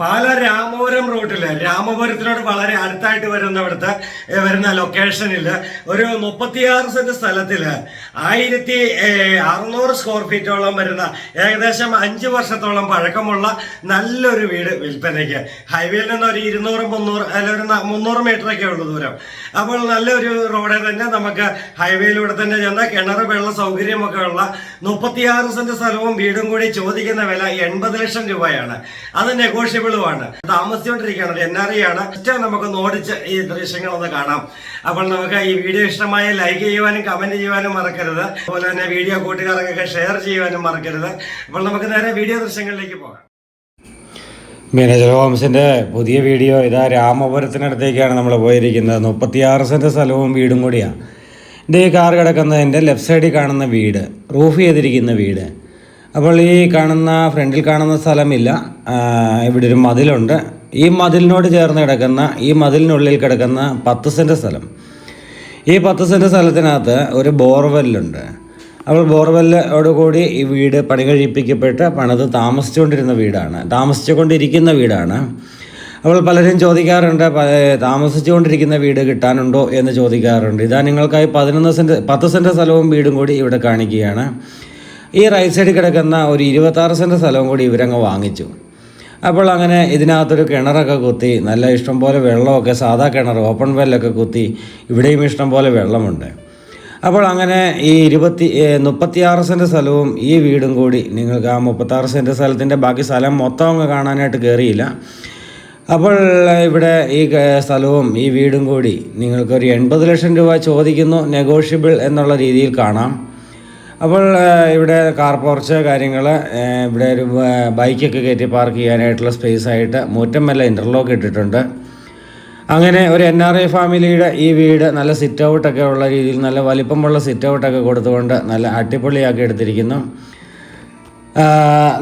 പാല രാമപുരം റൂട്ടിൽ രാമപുരത്തിനോട് വളരെ അടുത്തായിട്ട് വരുന്ന അവിടുത്തെ വരുന്ന ലൊക്കേഷനിൽ ഒരു മുപ്പത്തിയാറ് സെന്റ് സ്ഥലത്തിൽ ആയിരത്തി അറുന്നൂറ് സ്ക്വയർ ഫീറ്റോളം വരുന്ന ഏകദേശം അഞ്ച് വർഷത്തോളം പഴക്കമുള്ള നല്ലൊരു വീട് വിൽപ്പനയ്ക്ക്. ഹൈവേയിൽ നിന്ന് ഒരു ഇരുന്നൂറ് മുന്നൂറ് അല്ല ഒരു മുന്നൂറ് മീറ്റർ ഒക്കെ ഉള്ളൂ ദൂരം. അപ്പോൾ നല്ലൊരു റോഡിൽ തന്നെ നമുക്ക് ഹൈവേയിലൂടെ തന്നെ ചെന്ന കിണർ വെള്ള സൗകര്യമൊക്കെ ഉള്ള മുപ്പത്തിയാറ് സെന്റ് സ്ഥലവും വീടും കൂടി ചോദിക്കുന്ന വില എൺപത് ലക്ഷം രൂപയാണ്. അത് നെഗോഷ്യബിളുമാണ് താമസിച്ചുകൊണ്ടിരിക്കുകയാണ് എൻ ആർ ഐ ആണ്. നമുക്ക് ഓടിച്ച് ഈ ദൃശ്യങ്ങളൊന്ന് കാണാം. അപ്പോൾ നമുക്ക് ഈ വീഡിയോ ഇഷ്ടമായ ലൈക്ക് ചെയ്യുവാനും കമന്റ് ചെയ്യുവാനും മറക്കരുത്. അതുപോലെ തന്നെ വീഡിയോ കൂട്ടുകാർക്കൊക്കെ ഷെയർ ചെയ്യുവാനും മറക്കരുത്. അപ്പോൾ നമുക്ക് നേരെ വീഡിയോ ദൃശ്യങ്ങളിലേക്ക് പോകാം. മാനേജർ ഹോംസിന്റെ പുതിയ വീഡിയോ ഇതാ രാമപുരത്തിനടുത്തേക്കാണ് നമ്മൾ പോയിരിക്കുന്നത്. മുപ്പത്തിയാറ് സെന്റ് സ്ഥലവും വീടും കൂടിയാണ് ഇത് കാർ കിടക്കുന്നതിന്റെ ലെഫ്റ്റ് സൈഡിൽ കാണുന്ന വീട്. റൂഫ് ചെയ്തിരിക്കുന്ന വീട്. അപ്പോൾ ഈ കാണുന്ന ഫ്രണ്ടിൽ കാണുന്ന സ്ഥലമില്ല. ഇവിടെ ഒരു മതിലുണ്ട്. ഈ മതിലിനോട് ചേർന്ന് കിടക്കുന്ന ഈ മതിലിനുള്ളിൽ കിടക്കുന്ന പത്ത് സെന്റ് സ്ഥലം. ഈ പത്ത് സെന്റ് സ്ഥലത്തിനകത്ത് ഒരു ബോർവെല്ലുണ്ട്. അപ്പോൾ ബോർവെല്ലോടുകൂടി ഈ വീട് പണി കഴിപ്പിക്കപ്പെട്ട് പണിത് താമസിച്ചുകൊണ്ടിരുന്ന വീടാണ്. താമസിച്ചുകൊണ്ടിരിക്കുന്ന വീടാണ്. അപ്പോൾ പലരും ചോദിക്കാറുണ്ട് താമസിച്ചുകൊണ്ടിരിക്കുന്ന വീട് കിട്ടാനുണ്ടോ എന്ന് ചോദിക്കാറുണ്ട്. ഇതാ നിങ്ങൾക്കായി പതിനൊന്ന് സെന്റ് പത്ത് സെന്റ് സ്ഥലവും വീടും കൂടി ഇവിടെ കാണിക്കുകയാണ്. ഈ റൈറ്റ് സൈഡിൽ കിടക്കുന്ന ഒരു ഇരുപത്താറ് സെന്റ് സ്ഥലവും കൂടി ഇവരങ്ങ് വാങ്ങിച്ചു. അപ്പോൾ അങ്ങനെ ഇതിനകത്തൊരു കിണറൊക്കെ കുത്തി നല്ല ഇഷ്ടം പോലെ വെള്ളമൊക്കെ സാധാ കിണർ ഓപ്പൺ വെല്ലൊക്കെ കുത്തി ഇവിടെയും ഇഷ്ടം പോലെ വെള്ളമുണ്ട്. അപ്പോൾ അങ്ങനെ ഈ ഇരുപത്തി മുപ്പത്തിയാറ് സെന്റ് സ്ഥലവും ഈ വീടും കൂടി നിങ്ങൾക്ക് ആ മുപ്പത്താറ് സെന്റ് സ്ഥലത്തിന്റെ ബാക്കി സ്ഥലം മൊത്തം അങ്ങ് കാണാനായിട്ട് കയറിയില്ല അപ്പോൾ ഇവിടെ ഈ സ്ഥലവും ഈ വീടും കൂടി നിങ്ങൾക്കൊരു എൺപത് ലക്ഷം രൂപ ചോദിക്കുന്നു നെഗോഷ്യബിൾ എന്നുള്ള രീതിയിൽ കാണാം. അപ്പോൾ ഇവിടെ കാർ പോർച്ച് കാര്യങ്ങൾ ഇവിടെ ഒരു ബൈക്കൊക്കെ കയറ്റി പാർക്ക് ചെയ്യാനായിട്ടുള്ള സ്പേസ് ആയിട്ട് വല്ല ഇന്റർലോക്ക് ഇട്ടിട്ടുണ്ട്. അങ്ങനെ ഒരു എൻ ആർ ഐ ഫാമിലിയുടെ ഈ വീട് നല്ല സിറ്റ് ഔട്ടൊക്കെ ഉള്ള രീതിയിൽ നല്ല വലിപ്പമുള്ള സിറ്റ് ഔട്ടൊക്കെ കൊടുത്തുകൊണ്ട് നല്ല അടിപൊളിയാക്കി എടുത്തിരിക്കുന്നു.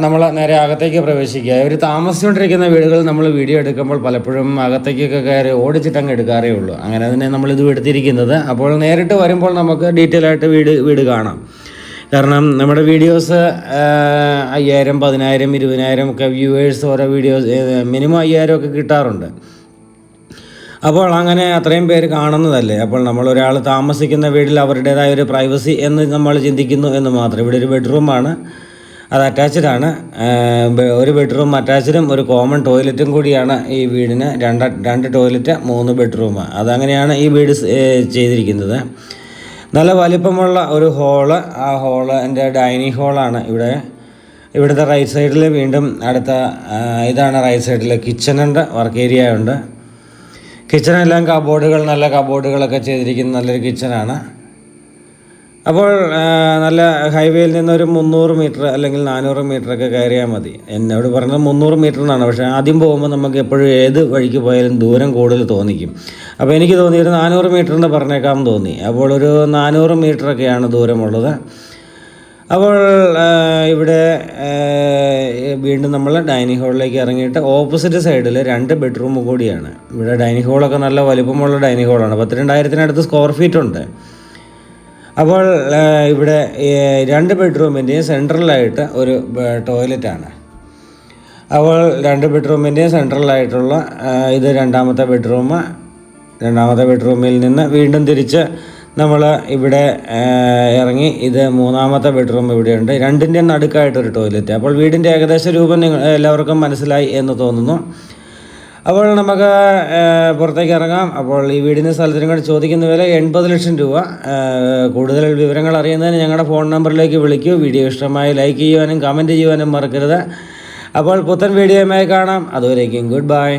നമ്മൾ നേരെ അകത്തേക്ക് പ്രവേശിക്കുക. ഒരു താമസിച്ചുകൊണ്ടിരിക്കുന്ന വീടുകൾ നമ്മൾ വീഡിയോ എടുക്കുമ്പോൾ പലപ്പോഴും അകത്തേക്കൊക്കെ കയറി ഓടിച്ചിട്ടങ്ങ് എടുക്കാറേ ഉള്ളൂ. അങ്ങനെ തന്നെ നമ്മളിത് എടുത്തിരിക്കുന്നത്. അപ്പോൾ നേരിട്ട് വരുമ്പോൾ നമുക്ക് ഡീറ്റെയിൽ ആയിട്ട് വീട് വീട് കാണാം. കാരണം നമ്മുടെ വീഡിയോസ് അയ്യായിരം പതിനായിരം ഇരുപതിനായിരം ഒക്കെ വ്യൂവേഴ്സ് ഓരോ വീഡിയോസ് മിനിമം അയ്യായിരം ഒക്കെ കിട്ടാറുണ്ട്. അപ്പോൾ അങ്ങനെ അത്രയും പേര് കാണുന്നതല്ലേ? അപ്പോൾ നമ്മൾ ഒരാൾ താമസിക്കുന്ന വീട്ടിൽ അവരുടേതായ ഒരു പ്രൈവസി എന്ന് നമ്മൾ ചിന്തിക്കുന്നു എന്ന് മാത്രം. ഇവിടെ ഒരു ബെഡ്റൂമാണ് അത് അറ്റാച്ച്ഡ് ആണ്. ഒരു ബെഡ്റൂം അറ്റാച്ച്ഡും ഒരു കോമൺ ടോയ്ലറ്റും കൂടിയാണ് ഈ വീടിന്. രണ്ട് രണ്ട് ടോയ്ലറ്റ് മൂന്ന് ബെഡ്റൂം അതങ്ങനെയാണ് ഈ വീട് ചെയ്തിരിക്കുന്നത്. നല്ല വലിപ്പമുള്ള ഒരു ഹോൾ ആ ഹോൾ എന്റെ ഡൈനിങ് ഹോളാണ് ഇവിടെ. ഇവിടുത്തെ റൈറ്റ് സൈഡിൽ വീണ്ടും അടുത്ത ഇതാണ് റൈറ്റ് സൈഡിൽ കിച്ചണുണ്ട് വർക്ക് ഏരിയ ഉണ്ട്. കിച്ചണെല്ലാം കബോർഡുകൾ നല്ല കബോർഡുകളൊക്കെ ചെയ്തിരിക്കുന്ന നല്ലൊരു കിച്ചണാണ് അപ്പോൾ നല്ല ഹൈവേയിൽ നിന്ന് ഒരു മുന്നൂറ് മീറ്റർ അല്ലെങ്കിൽ നാനൂറ് മീറ്റർ ഒക്കെ കയറിയാൽ മതി. എന്നോട് പറഞ്ഞത് മുന്നൂറ് മീറ്റർ എന്നാണ്. പക്ഷേ ആദ്യം പോകുമ്പോൾ നമുക്ക് എപ്പോഴും ഏത് വഴിക്ക് പോയാലും ദൂരം കൂടുതൽ തോന്നിക്കും. അപ്പോൾ എനിക്ക് തോന്നി ഒരു നാനൂറ് മീറ്റർ എന്ന് പറഞ്ഞേക്കാം തോന്നി. അപ്പോൾ ഒരു നാനൂറ് മീറ്ററൊക്കെയാണ് ദൂരമുള്ളത്. അപ്പോൾ ഇവിടെ വീണ്ടും നമ്മൾ ഡൈനിങ് ഹാളിലേക്ക് ഇറങ്ങിയിട്ട് ഓപ്പോസിറ്റ് സൈഡിൽ രണ്ട് ബെഡ്റൂം കൂടിയാണ്. ഇവിടെ ഡൈനിങ് ഹാളൊക്കെ നല്ല വലിപ്പമുള്ള ഡൈനിങ് ഹാളാണ്. പത്തിരണ്ടായിരത്തിനടുത്ത് സ്ക്വയർ ഫീറ്റ് ഉണ്ട്. അപ്പോൾ ഇവിടെ രണ്ട് ബെഡ്റൂമിന്റെയും സെൻട്രലായിട്ട് ഒരു ടോയ്ലറ്റാണ്. അപ്പോൾ രണ്ട് ബെഡ്റൂമിന്റെയും സെൻട്രലായിട്ടുള്ള ഇത് രണ്ടാമത്തെ ബെഡ്റൂം രണ്ടാമത്തെ ബെഡ്റൂമിൽ നിന്ന് വീണ്ടും തിരിച്ച് നമ്മൾ ഇവിടെ ഇറങ്ങി ഇത് മൂന്നാമത്തെ ബെഡ്റൂം ഇവിടെയുണ്ട്. രണ്ടിന്റെ നടുക്കായിട്ടൊരു ടോയ്ലറ്റ്. അപ്പോൾ വീടിന്റെ ഏകദേശ രൂപം നിങ്ങൾ എല്ലാവർക്കും മനസ്സിലായി എന്ന് തോന്നുന്നു. അപ്പോൾ നമുക്ക് പുറത്തേക്ക് ഇറങ്ങാം. അപ്പോൾ ഈ വീടിന് സ്ഥലത്തിനും കൂടെ ചോദിക്കുന്ന വില എൺപത് ലക്ഷം രൂപ. കൂടുതൽ വിവരങ്ങൾ അറിയുന്നതിന് ഞങ്ങളുടെ ഫോൺ നമ്പറിലേക്ക് വിളിക്കൂ. വീഡിയോ ഇഷ്ടമായി ലൈക്ക് ചെയ്യുവാനും കമന്റ് ചെയ്യുവാനും മറക്കരുത്. അപ്പോൾ പുത്തൻ വീഡിയോയുമായി കാണാം. അതുവരേക്കും ഗുഡ് ബൈ.